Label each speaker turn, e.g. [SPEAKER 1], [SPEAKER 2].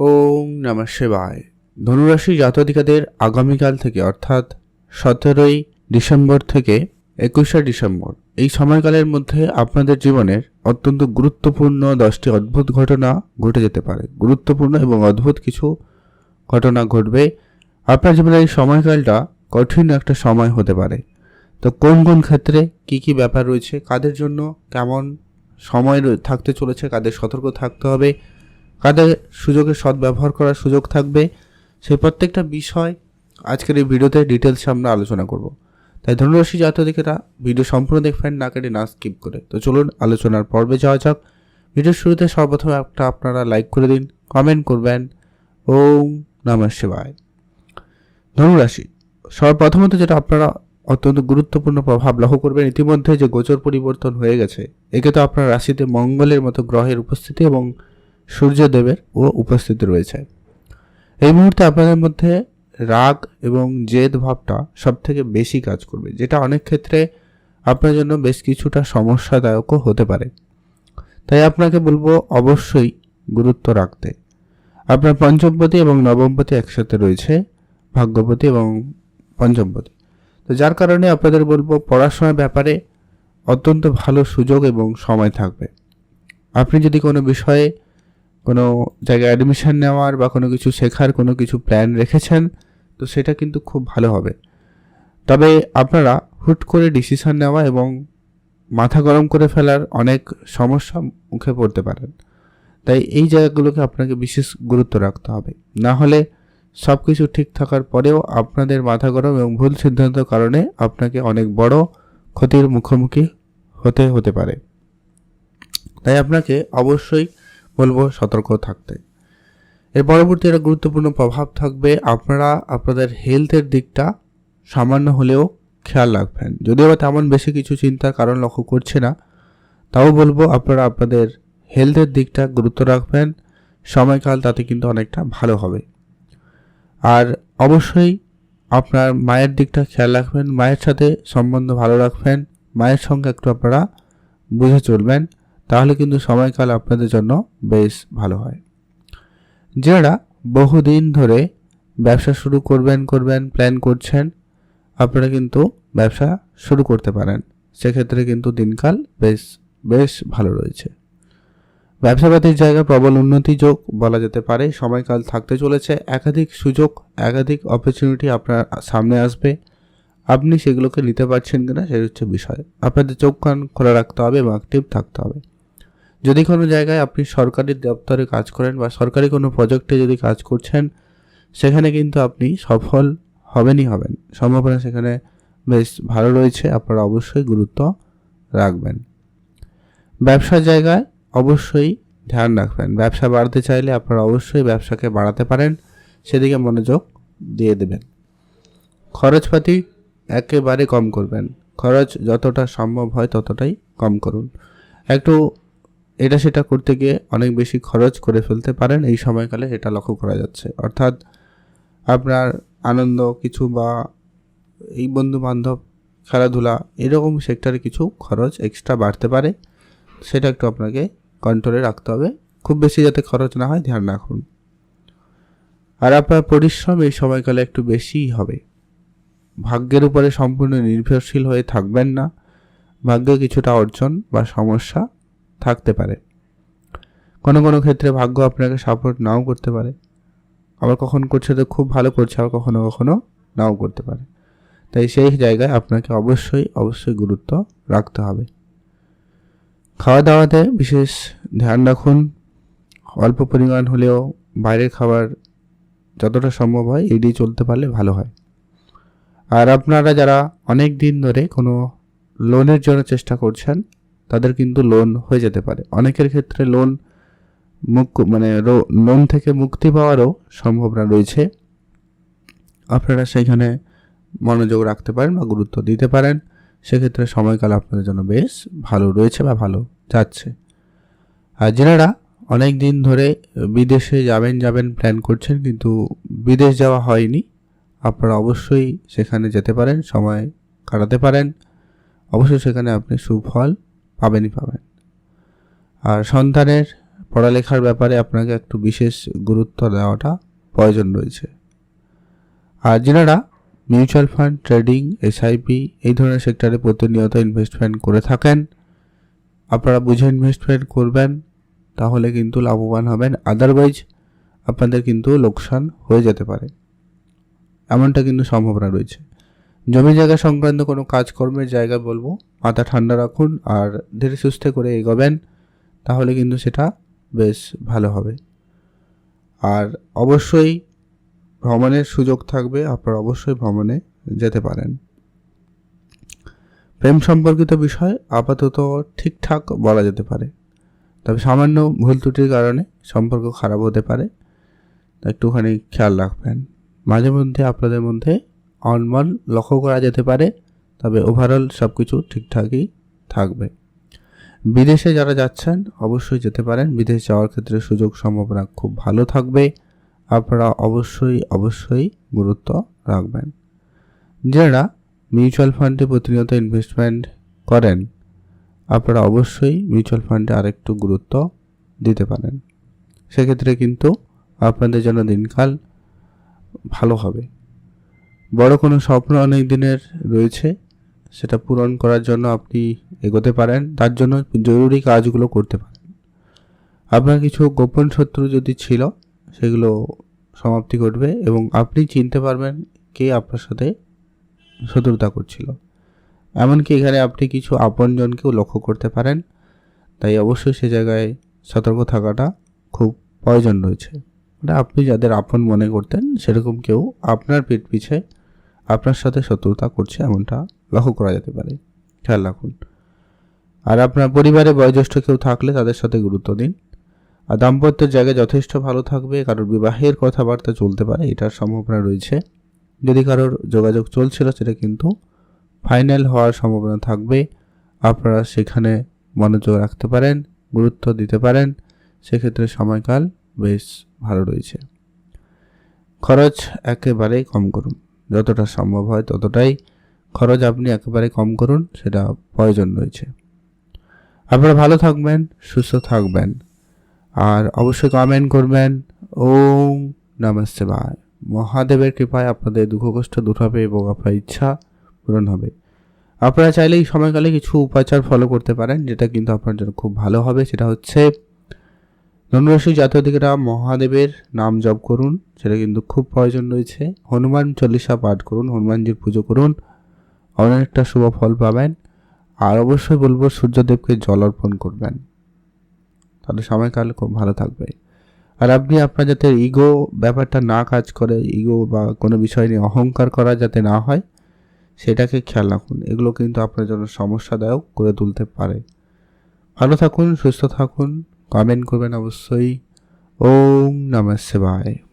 [SPEAKER 1] ওম নমঃ শিবায়। ধনুরাশি জাতধিকাদের আগামীকাল থেকে, অর্থাৎ সতেরোই ডিসেম্বর থেকে একুশে ডিসেম্বর, এই সময়কালের মধ্যে আপনাদের জীবনের অত্যন্ত গুরুত্বপূর্ণ দশটি অদ্ভুত ঘটনা ঘটে যেতে পারে। গুরুত্বপূর্ণ এবং অদ্ভুত কিছু ঘটনা ঘটবে। আপনার জীবনের এই সময়কালটা কঠিন একটা সময় হতে পারে। তো কোন কোন ক্ষেত্রে কি কি ব্যাপার রয়েছে, কাদের জন্য কেমন সময় থাকতে চলেছে, কাদের সতর্ক থাকতে হবে কাদের সুযোগের সদ্ব্যবহার করার সুযোগ থাকবে সেই প্রত্যেকটা বিষয় আজকের এই ভিডিওতে ডিটেলস আমরা আলোচনা করব। তাই ধনুরাশি জাতকেরা, ভিডিও সম্পূর্ণ দেখবেন, না কেটে না স্কিপ করে। তো চলুন, আলোচনার পর্বে যাওয়া যাক। ভিডিওর শুরুতে সর্বপ্রথম একটা আপনারা লাইক করে দিন, কমেন্ট করবেন। ওম নমঃ শিবায়। ধনুরাশি, সর্বপ্রথমত যেটা আপনারা অত্যন্ত গুরুত্বপূর্ণ প্রভাব লক্ষ্য করবেন, ইতিমধ্যে যে গোচর পরিবর্তন হয়ে গেছে, একে তো আপনার রাশিতে মঙ্গলের মতো গ্রহের উপস্থিতি এবং সূর্যদেবের ও উপস্থিতি রয়েছে। এই মুহূর্তে আপনাদের মধ্যে রাগ এবং জেদ ভাবটা সব থেকে বেশি কাজ করবে, যেটা অনেক ক্ষেত্রে আপনার জন্য বেশ কিছুটা সমস্যাদায়কও হতে পারে। তাই আপনাকে বলব অবশ্যই গুরুত্ব রাখতে। আপনার পঞ্চমপতি এবং নবমপতি একসাথে রয়েছে, ভাগ্যপতি এবং পঞ্চমপতি। তো যার কারণে আপনাদের বলব পড়াশোনার ব্যাপারে অত্যন্ত ভালো সুযোগ এবং সময় থাকবে। আপনি যদি কোনো বিষয়ে কোনো জায়গায় অ্যাডমিশন নেওয়ার বা কোনো কিছু শেখার কোনো কিছু প্ল্যান রেখেছেন, তো সেটা কিন্তু খুব ভালো হবে। তবে আপনারা হুট করে ডিসিশন নেওয়া এবং মাথা গরম করে ফেলার অনেক সমস্যা মুখে পড়তে পারেন। তাই এই জায়গাগুলোকে আপনাকে বিশেষ গুরুত্ব রাখতে হবে। না হলে সব কিছু ঠিক থাকার পরেও আপনাদের মাথা গরম এবং ভুল সিদ্ধান্তের কারণে আপনাকে অনেক বড় ক্ষতির মুখোমুখি হতে হতে পারে। তাই আপনাকে অবশ্যই বলব সতর্ক থাকতে। এর পরবর্তী একটা গুরুত্বপূর্ণ প্রভাব থাকবে আপনারা আপনাদের হেলথের দিকটা সামান্য হলেও খেয়াল রাখবেন। যদিও বা তেমন বেশি কিছু চিন্তার কারণ লক্ষ্য করছে না, তাও বলব আপনারা আপনাদের হেলথের দিকটা গুরুত্ব রাখবেন, সময়কাল তাতে কিন্তু অনেকটা ভালো হবে। আর অবশ্যই আপনার মায়ের দিকটা খেয়াল রাখবেন, মায়ের সাথে সম্বন্ধ ভালো রাখবেন, মায়ের সঙ্গে একটু আপনারা বুঝে চলবেন তাহলে কিন্তু সময়কাল আপনাদের জন্য বেশ ভালো হয়। যারা বহুদিন ধরে ব্যবসা শুরু করবেন করবেন প্ল্যান করছেন, আপনারা কিন্তু ব্যবসা শুরু করতে পারেন। সেক্ষেত্রে কিন্তু দিনকাল বেশ বেশ ভালো রয়েছে। ব্যবসাপাতির জায়গায় প্রবল উন্নতি যোগ বলা যেতে পারে। সময়কাল থাকতে চলেছে। একাধিক সুযোগ, একাধিক অপরচুনিটি আপনার সামনে আসবে। আপনি সেগুলোকে নিতে পারছেন কিনা সেই হচ্ছে বিষয়। আপনাদের চোখ কান খোলা রাখতে হবে এবং অ্যাক্টিভ থাকতে হবে। যদি কোনো জায়গায় আপনি সরকারি দপ্তরে কাজ করেন বা সরকারি কোনো প্রজেক্টে যদি কাজ করছেন, সেখানে কিন্তু আপনি সফল হবেনই হবেন। সম্ভাবনা সেখানে বেশ ভালো রয়েছে, আপনারা অবশ্যই গুরুত্ব রাখবেন। ব্যবসার জায়গায় অবশ্যই ধ্যান রাখবেন। ব্যবসা বাড়াতে চাইলে আপনারা অবশ্যই ব্যবসাকে বাড়াতে পারেন, সেদিকে মনোযোগ দিয়ে দেবেন। খরচপাতি একেবারে কম করবেন। খরচ যতটা সম্ভব হয় ততটাই কম করুন। একটু এটা সেটা করতে গিয়ে অনেক বেশি খরচ করে ফেলতে পারেন, এই সময়কালে এটা লক্ষ্য করা যাচ্ছে। অর্থাৎ আপনার আনন্দ কিছু বা এই বন্ধু বান্ধব খেলাধুলা এরকম সেক্টরে কিছু খরচ এক্সট্রা বাড়তে পারে, সেটা একটু আপনাকে কন্ট্রোলে রাখতে হবে। খুব বেশি যাতে খরচ না হয় ধ্যান রাখুন। আর আপনার পরিশ্রম এই সময়কালে একটু বেশিই হবে। ভাগ্যের উপরে সম্পূর্ণ নির্ভরশীল হয়ে থাকবেন না। ভাগ্য কিছুটা অর্জন বা সমস্যা থাকতে পারে। কোনো কোনো ক্ষেত্রে ভাগ্য আপনাকে সাপোর্ট নাও করতে পারে। আবার কখন করছে তো খুব ভালো করছে, আবার কখনো কখনো নাও করতে পারে। তাই সেই জায়গায় আপনাকে অবশ্যই অবশ্যই গুরুত্ব রাখতে হবে। খাওয়া দাওয়াতে বিশেষ ধ্যান রাখুন। অল্প পরিমাণ হলেও বাইরের খাবার যতটা সম্ভব হয় এড়িয়ে চলতে পারলে ভালো হয়। আর আপনারা যারা অনেক দিন ধরে কোনো লোনের জন্য চেষ্টা করছেন তাদের কিন্তু লোন হয়ে যেতে পারে। অনেকের ক্ষেত্রে লোন মুখ মানে লোন থেকে মুক্তি পাওয়ারও সম্ভাবনা রয়েছে। আপনারা সেইখানে মনোযোগ রাখতে পারেন বা গুরুত্ব দিতে পারেন। সেক্ষেত্রে সময়কাল আপনাদের জন্য বেশ ভালো রয়েছে বা ভালো যাচ্ছে। আর যারা অনেক দিন ধরে বিদেশে যাবেন যাবেন প্ল্যান করছেন কিন্তু বিদেশ যাওয়া হয়নি, আপনারা অবশ্যই সেখানে যেতে পারেন, সময় কাটাতে পারেন। অবশ্যই সেখানে আপনি সুফল পাবেনই পাবেন। আর সন্তানের পড়ালেখার ব্যাপারে আপনাকে একটু বিশেষ গুরুত্ব দেওয়াটা প্রয়োজন রয়েছে। আর যেনারা মিউচুয়াল ফান্ড, ট্রেডিং, এসআইপি এই ধরনের সেক্টরে প্রতিনিয়ত ইনভেস্টমেন্ট করে থাকেন, আপনারা বুঝে ইনভেস্টমেন্ট করবেন, তাহলে কিন্তু লাভবান হবেন। আদারওয়াইজ আপনাদের কিন্তু লোকসান হয়ে যেতে পারে। এমনটা কিন্তু সম্ভাবনা রয়েছে। জমি জায়গা সংক্রান্ত কোনো কাজকর্মের জায়গা বলব, মাথা ঠান্ডা রাখুন আর ধীরে সুস্থে করে এগোবেন, তাহলে কিন্তু সেটা বেশ ভালো হবে। আর অবশ্যই ভ্রমণের সুযোগ থাকবে, আপনারা অবশ্যই ভ্রমণে যেতে পারেন। প্রেম সম্পর্কিত বিষয় আপাতত ঠিকঠাক বলা যেতে পারে। তবে সামান্য ভুল ত্রুটির কারণে সম্পর্ক খারাপ হতে পারে। একটুখানি খেয়াল রাখবেন। মাঝে মধ্যে আপনাদের মধ্যে অনমন লক্ষ্য করা যেতে পারে, তবে ওভারঅল সব কিছু ঠিকঠাকই থাকবে। বিদেশে যারা যাচ্ছেন, অবশ্যই যেতে পারেন। বিদেশ যাওয়ার ক্ষেত্রে সুযোগ সম্ভাবনা খুব ভালো থাকবে। আপনারা অবশ্যই অবশ্যই গুরুত্ব রাখবেন। যারা মিউচুয়াল ফান্ডে প্রতিনিয়ত ইনভেস্টমেন্ট করেন, আপনারা অবশ্যই মিউচুয়াল ফান্ডে আরেকটু গুরুত্ব দিতে পারেন। সেক্ষেত্রে কিন্তু আপনাদের জন্য দিনকাল ভালো হবে। বড় কোনো স্বপ্ন অনেক দিনের রয়েছে, সেটা পূরণ করার জন্য আপনি এগোতে পারেন, তার জন্য জরুরি কাজগুলো করতে পারেন। আপনার কিছু গোপন শত্রু যদি ছিল, সেগুলো সমাপ্তি ঘটবে এবং আপনি চিনতে পারবেন কে আপনার সাথে শত্রুতা করছিল। এমনকি এখানে আপনি কিছু আপনজনকেও লক্ষ্য করতে পারেন, তাই অবশ্যই সে জায়গায় সতর্ক থাকাটা খুব প্রয়োজন রয়েছে। মানে আপনি যাদের আপন মনে করতেন, সেরকম কেউ আপনার পেট পিছে আপনার সাথে শত্রুতা করছে এমনটা লক্ষ্য করা যেতে পারে। খেয়াল রাখুন। আর আপনার পরিবারে বয়োজ্যেষ্ঠ কেউ থাকলে তাদের সাথে গুরুত্ব দিন। আর দাম্পত্যের জায়গায় যথেষ্ট ভালো থাকবে, কারোর বিবাহের কথাবার্তা চলতে পারে, এটার সম্ভাবনা রয়েছে। যদি কারোর যোগাযোগ চলছিল, সেটা কিন্তু ফাইনাল হওয়ার সম্ভাবনা থাকবে। আপনারা সেখানে মনোযোগ রাখতে পারেন, গুরুত্ব দিতে পারেন। সেক্ষেত্রে সময়কাল বেশ ভালো রয়েছে। খরচ একেবারেই কম করুন। যতটা সম্ভব হয় ততটাই খরচ আপনি একেবারে কম করুন, সেটা প্রয়োজন রয়েছে। আপনারা ভালো থাকবেন, সুস্থ থাকবেন। আর অবশ্যই কমেন্ট করবেন। ওম নমস্তে ভাই মহাদেবের কৃপায় আপনাদের দুঃখ কষ্ট দূর হবে এবং আপনার ইচ্ছা পূরণ হবে। আপনারা চাইলে এই সময়কালে কিছু উপাচার ফলো করতে পারেন, যেটা কিন্তু আপনার জন্য খুব ভালো হবে। সেটা হচ্ছে ধনুরাশি জাতীয়দিকেরা মহাদেবের নাম জপ করুন, সেটা কিন্তু খুব প্রয়োজন রয়েছে। হনুমান চল্লিশা পাঠ করুন, হনুমানজির পুজো করুন অনেকটা শুভ ফল পাবেন। আর অবশ্যই বলব, সূর্যদেবকে জল অর্পণ করবেন। তাহলে সময়কাল খুব ভালো থাকবে। আর আপনি, আপনার যাতে ইগো ব্যাপারটা না কাজ করে ইগো বা কোনো বিষয় নিয়ে অহংকার করা যাতে না হয়, সেটাকে খেয়াল রাখুন। এগুলো কিন্তু আপনার জন্য সমস্যাদায়ক করে তুলতে পারে। ভালো থাকুন, সুস্থ থাকুন। কমেন্ট করবেন অবশ্যই। ওম নমঃ শিবায়।